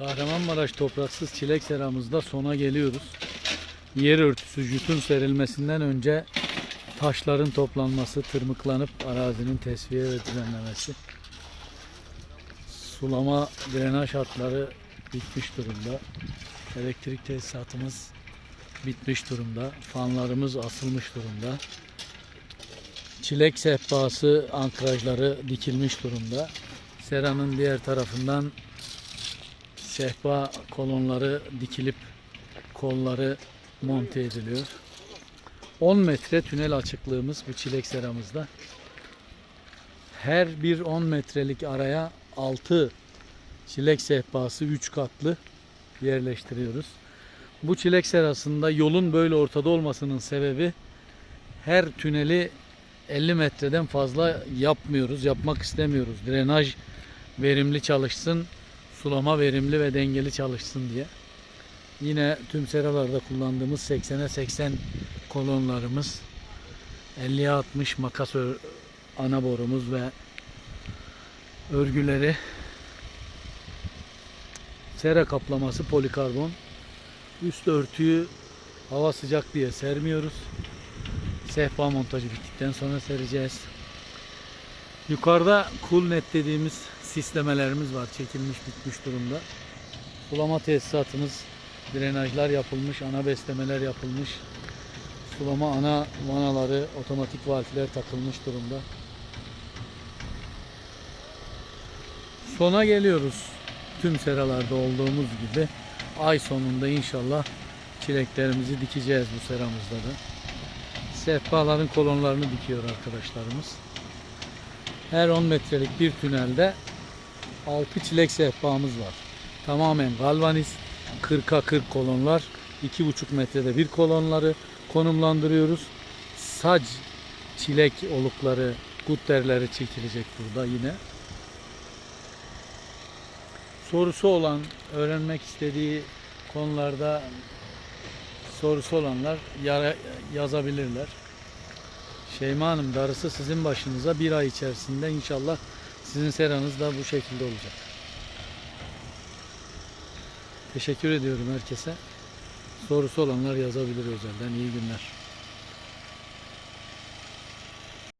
Kahramanmaraş topraksız çilek seramızda sona geliyoruz. Yer örtüsü jütün serilmesinden önce taşların toplanması, tırmıklanıp arazinin tesviye ve düzenlemesi. Sulama, drenaj hatları bitmiş durumda. Elektrik tesisatımız bitmiş durumda. Fanlarımız asılmış durumda. Çilek sehpası ankrajları dikilmiş durumda. Seranın diğer tarafından sehpa kolonları dikilip kolları monte ediliyor. 10 metre tünel açıklığımız bu çilek seramızda. Her bir 10 metrelik araya 6 çilek sehpası 3 katlı yerleştiriyoruz. Bu çilek serasında yolun böyle ortada olmasının sebebi her tüneli 50 metreden fazla yapmıyoruz, yapmak istemiyoruz. Drenaj verimli çalışsın, sulama verimli ve dengeli çalışsın diye. Yine tüm seralarda kullandığımız 80'e 80 kolonlarımız, 50'ye 60 makas ana borumuz ve örgüleri, sera kaplaması polikarbon. Üst örtüyü hava sıcak diye sermiyoruz. Sehpa montajı bittikten sonra sereceğiz. Yukarıda cool net dediğimiz sislemelerimiz var. Çekilmiş bitmiş durumda. Sulama tesisatımız, drenajlar yapılmış, ana beslemeler yapılmış. Sulama ana vanaları, otomatik valfler takılmış durumda. Sona geliyoruz. Tüm seralarda olduğumuz gibi ay sonunda inşallah çileklerimizi dikeceğiz bu seramızda da. Sehpaların kolonlarını dikiyor arkadaşlarımız. Her 10 metrelik bir tünelde 6 çilek sehpamız var. Tamamen galvaniz 40'a 40 kolonlar. 2,5 metrede bir kolonları konumlandırıyoruz. Sac çilek olukları, gutterleri çekilecek burada yine. Sorusu olan, öğrenmek istediği konularda sorusu olanlar yazabilirler. Şeyma Hanım darısı sizin başınıza bir ay içerisinde inşallah sizin seranız da bu şekilde olacak. Teşekkür ediyorum herkese. Sorusu olanlar yazabilir özelden. İyi günler.